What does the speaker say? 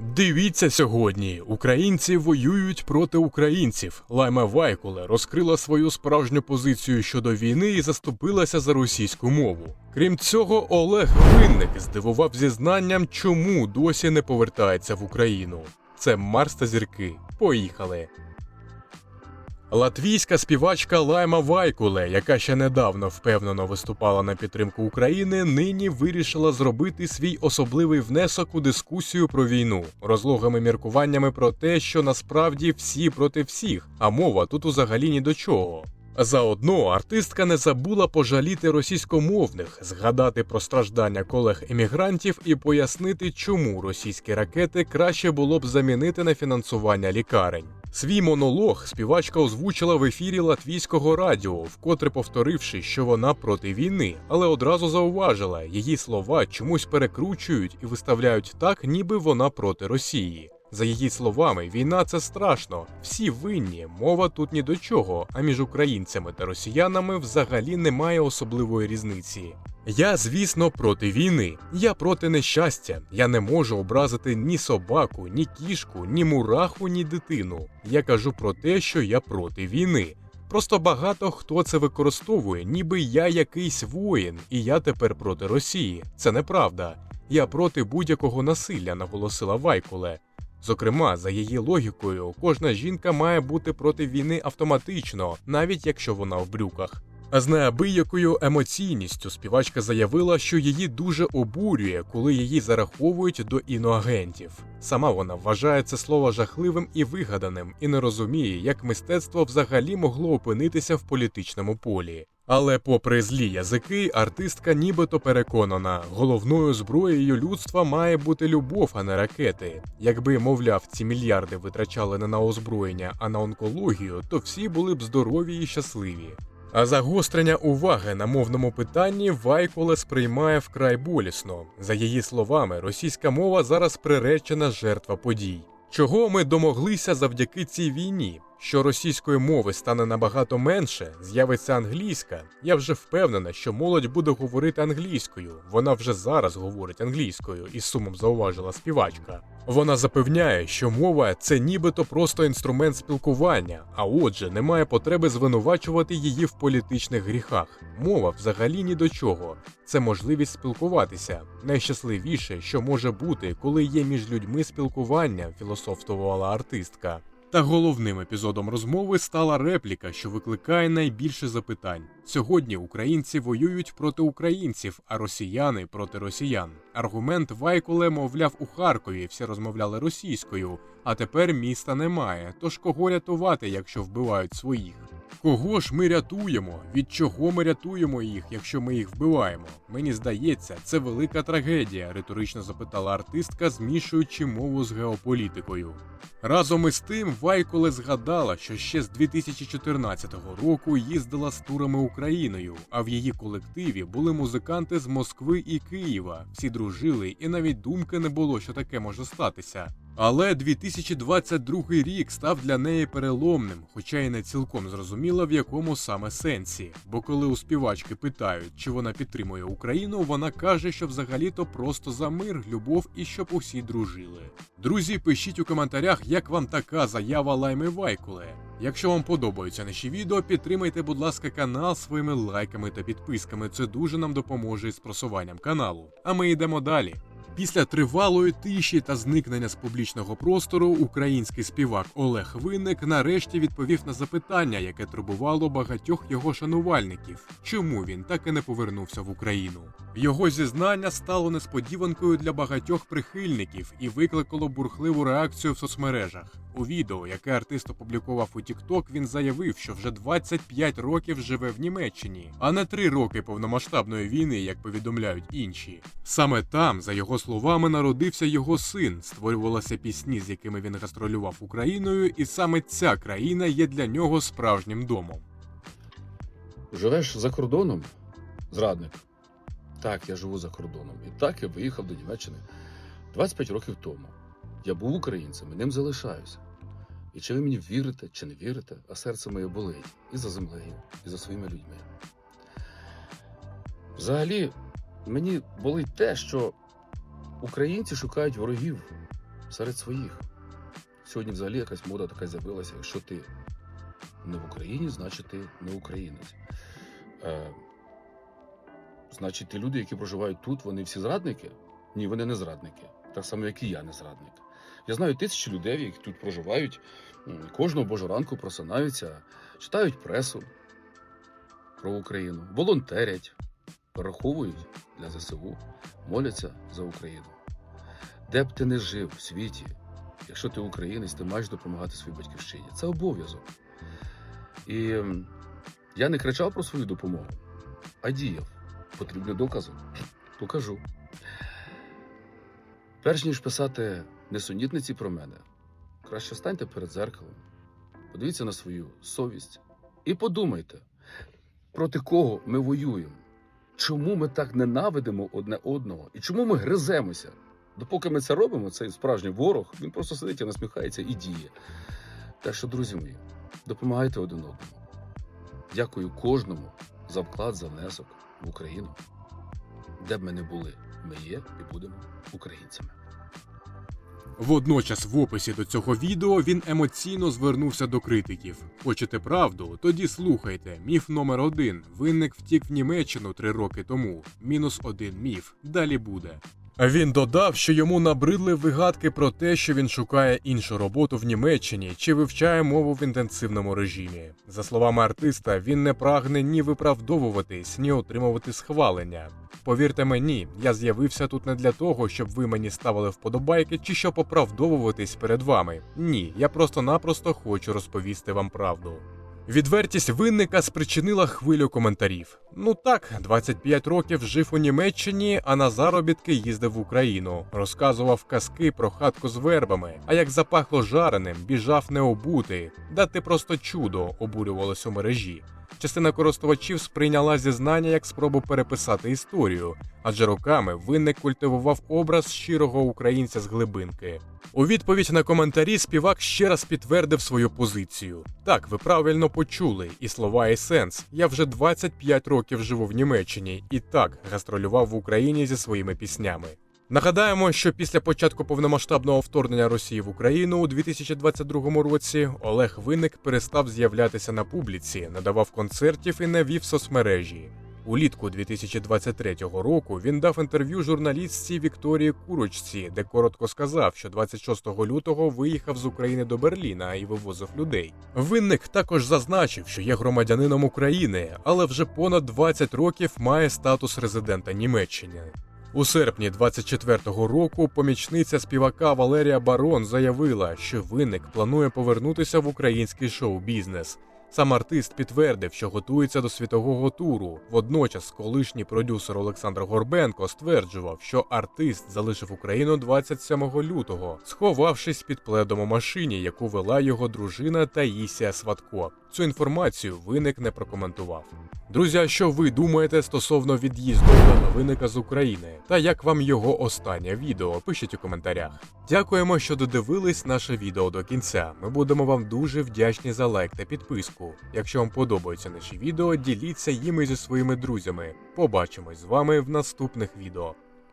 Дивіться сьогодні. Українці воюють проти українців. Лайма Вайкуле розкрила свою справжню позицію щодо війни і заступилася за російську мову. Крім цього, Олег Винник здивував зізнанням, чому досі не повертається в Україну. Це Марс та зірки. Поїхали. Латвійська співачка Лайма Вайкуле, яка ще недавно впевнено виступала на підтримку України, нині вирішила зробити свій особливий внесок у дискусію про війну, розлогими міркуваннями про те, що насправді всі проти всіх, а мова тут взагалі ні до чого. Заодно артистка не забула пожаліти російськомовних, згадати про страждання колег-емігрантів і пояснити, чому російські ракети краще було б замінити на фінансування лікарень. Свій монолог співачка озвучила в ефірі латвійського радіо, вкотре повторивши, що вона проти війни, але одразу зауважила, її слова чомусь перекручують і виставляють так, ніби вона проти Росії. За її словами, війна це страшно. Всі винні, мова тут ні до чого, а між українцями та росіянами взагалі немає особливої різниці. Я, звісно, проти війни. Я проти нещастя. Я не можу образити ні собаку, ні кішку, ні мураху, ні дитину. Я кажу про те, що я проти війни. Просто багато хто це використовує, ніби я якийсь воїн, і я тепер проти Росії. Це неправда. Я проти будь-якого насилля, наголосила Вайкуле. Зокрема, за її логікою, кожна жінка має бути проти війни автоматично, навіть якщо вона в брюках. А з неабиякою емоційністю співачка заявила, що її дуже обурює, коли її зараховують до іноагентів. Сама вона вважає це слово жахливим і вигаданим, і не розуміє, як мистецтво взагалі могло опинитися в політичному полі. Але, попри злі язики, артистка нібито переконана, головною зброєю людства має бути любов, а не ракети. Якби, мовляв, ці мільярди витрачали не на озброєння, а на онкологію, то всі були б здорові і щасливі. А загострення уваги на мовному питанні Вайколе сприймає вкрай болісно. За її словами, російська мова зараз приречена жертва подій. Чого ми домоглися завдяки цій війні? Що російської мови стане набагато менше, з'явиться англійська. Я вже впевнена, що молодь буде говорити англійською. Вона вже зараз говорить англійською, із сумом зауважила співачка. Вона запевняє, що мова це нібито просто інструмент спілкування, а отже, немає потреби звинувачувати її в політичних гріхах. Мова взагалі ні до чого. Це можливість спілкуватися. Найщасливіше, що може бути, коли є між людьми спілкування, філософствувала артистка. Та головним епізодом розмови стала репліка, що викликає найбільше запитань. Сьогодні українці воюють проти українців, а росіяни проти росіян. Аргумент Вайкуле, мовляв, у Харкові всі розмовляли російською, а тепер міста немає. Тож кого рятувати, якщо вбивають своїх? Кого ж ми рятуємо? Від чого ми рятуємо їх, якщо ми їх вбиваємо? Мені здається, це велика трагедія, риторично запитала артистка, змішуючи мову з геополітикою. Разом із тим, Вайколе згадала, що ще з 2014 року їздила з турами Україною, а в її колективі були музиканти з Москви і Києва. Всі дружили, і навіть думки не було, що таке може статися. Але 2022 рік став для неї переломним, хоча й не цілком зрозуміла в якому саме сенсі. Бо коли у співачки питають, чи вона підтримує Україну, вона каже, що взагалі-то просто за мир, любов і щоб усі дружили. Друзі, пишіть у коментарях, як вам така заява Лайми Вайкуле. Якщо вам подобаються наші відео, підтримайте, будь ласка, канал своїми лайками та підписками. Це дуже нам допоможе із просуванням каналу. А ми йдемо далі. Після тривалої тиші та зникнення з публічного простору український співак Олег Винник нарешті відповів на запитання, яке турбувало багатьох його шанувальників, чому він так і не повернувся в Україну. Його зізнання стало несподіванкою для багатьох прихильників і викликало бурхливу реакцію в соцмережах. У відео, яке артист опублікував у TikTok, він заявив, що вже 25 років живе в Німеччині, а не 3 роки повномасштабної війни, як повідомляють інші. Саме там, за його словами, народився його син, створювалися пісні, з якими він гастролював Україною, і саме ця країна є для нього справжнім домом. Живеш за кордоном, зрадник. Так, я живу за кордоном. І так я виїхав до Німеччини 25 років тому. Я був українцем і ним залишаюся. І чи ви мені вірите, чи не вірите, а серце моє болить і за землею, і за своїми людьми. Взагалі, мені болить те, що українці шукають ворогів серед своїх. Сьогодні взагалі якась мода така з'явилася. Якщо ти не в Україні, значить ти не українець. Е, значить, ті люди, які проживають тут, вони всі зрадники? Ні, вони не зрадники. Так само, як і я не зрадник. Я знаю тисячі людей, які тут проживають, кожного божого ранку просинаються, читають пресу про Україну, волонтерять, перераховують для ЗСУ, моляться за Україну. Де б ти не жив в світі, якщо ти українець, ти маєш допомагати своїй батьківщині. Це обов'язок. І я не кричав про свою допомогу, а діяв. Потрібні докази. Покажу. Перш ніж писати несунітниці про мене, краще станьте перед зеркалом, подивіться на свою совість і подумайте, проти кого ми воюємо, чому ми так ненавидимо одне одного і чому ми гриземося. Допоки ми це робимо, цей справжній ворог, він просто сидить і насміхається і діє. Так що, друзі мої, допомагайте один одному. Дякую кожному за вклад, за внесок в Україну. Де б ми не були, ми є і будемо українцями. Водночас в описі до цього відео він емоційно звернувся до критиків. Хочете правду? Тоді слухайте. Міф номер один. Винник втік в Німеччину три роки тому. Мінус один міф. Далі буде. Він додав, що йому набридли вигадки про те, що він шукає іншу роботу в Німеччині чи вивчає мову в інтенсивному режимі. За словами артиста, він не прагне ні виправдовуватись, ні отримувати схвалення. Повірте мені, я з'явився тут не для того, щоб ви мені ставили вподобайки чи щоб оправдовуватись перед вами. Ні, я просто-напросто хочу розповісти вам правду. Відвертість винника спричинила хвилю коментарів. Ну так, 25 років жив у Німеччині, а на заробітки їздив в Україну, розказував казки про хатку з вербами. А як запахло жареним, біжав необутий. Да ти просто чудо, обурювалось у мережі. Частина користувачів сприйняла зізнання як спробу переписати історію, адже роками винник культивував образ щирого українця з глибинки. У відповідь на коментарі співак ще раз підтвердив свою позицію. Так, ви правильно почули, і слова і сенс. Я вже 25 років живу в Німеччині і так гастролював в Україні зі своїми піснями. Нагадаємо, що після початку повномасштабного вторгнення Росії в Україну у 2022 році Олег Винник перестав з'являтися на публіці, надавав концертів і не вів соцмережі. Улітку 2023 року він дав інтерв'ю журналістці Вікторії Курочці, де коротко сказав, що 26 лютого виїхав з України до Берліна і вивозив людей. Винник також зазначив, що є громадянином України, але вже понад 20 років має статус резидента Німеччини. У серпні 24-го року помічниця співака Валерія Барон заявила, що винник планує повернутися в український шоу-бізнес. Сам артист підтвердив, що готується до світового туру. Водночас, колишній продюсер Олександр Горбенко стверджував, що артист залишив Україну 27 лютого, сховавшись під пледом у машині, яку вела його дружина Таїсія Сватко. Цю інформацію виник не прокоментував. Друзі, що ви думаєте стосовно від'їзду Олега Винника з України? Та як вам його останнє відео? Пишіть у коментарях. Дякуємо, що додивились наше відео до кінця. Ми будемо вам дуже вдячні за лайк та підписку. Якщо вам подобаються наші відео, діліться їми зі своїми друзями. Побачимось з вами в наступних відео.